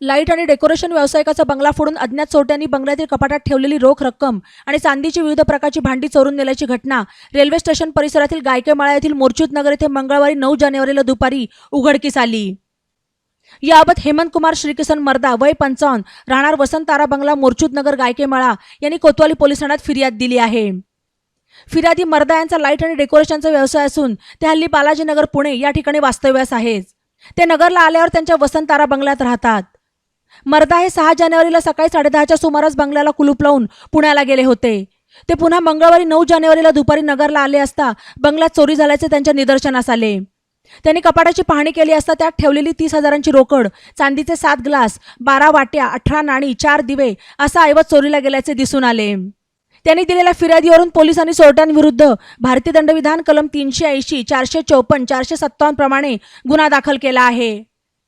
Light आणि decoration व्यावसायिकाचा बंगला फोडून अज्ञात चोरट्यांनी बंगल्यातील कपाटात ठेवलेली रोख रक्कम आणि चांदीची विविध प्रकारची भांडी चोरून नेल्याची घटना. रेल्वे स्टेशन परिसरातील गायकेमाळा येथील मोर्चूत नगर येथे मंगळवारी नऊ जानेवारीला दुपारी उघडकीस आली. याबाबत हेमंत कुमार श्रीकिसन मर्दा वय पंचावन्न राहणार वसंतारा बंगला मोर्चूत नगर गायकेमाळा यांनी कोतवाली पोलीस ठाण्यात फिर्याद दिली आहे. फिर्यादी मर्दा यांचा लाइट आणि डेकोरेशनचा व्यवसाय असून ते हल्ली बालाजीनगर पुणे या ठिकाणी वास्तव्यास आहेत. ते नगरला आल्यावर त्यांच्या वसंतारा बंगल्यात राहतात. मर्दा हे सहा जानेवारीला सकाळी साडेदहाच्या सुमारास बंगल्याला कुलूप लावून पुण्याला गेले होते. ते पुन्हा मंगळवारी नऊ जानेवारीला दुपारी नगरला आले असता बंगल्यात चोरी झाल्याचे त्यांच्या निदर्शनास आले. त्यांनी कपाटाची पाहणी केली असता त्यात ठेवलेली तीस हजारांची रोकड चांदीचे सात ग्लास बारा वाट्या अठरा नाणी चार दिवे असा ऐवज चोरीला गेल्याचे दिसून आले. त्यांनी दिलेल्या फिर्यादीवरून पोलिसांनी सोरट्यांविरुद्ध भारतीय दंडविधान कलम तीनशे ऐंशी चारशे चौपन्न चारशे सत्तावन्न प्रमाणे गुन्हा दाखल केला आहे.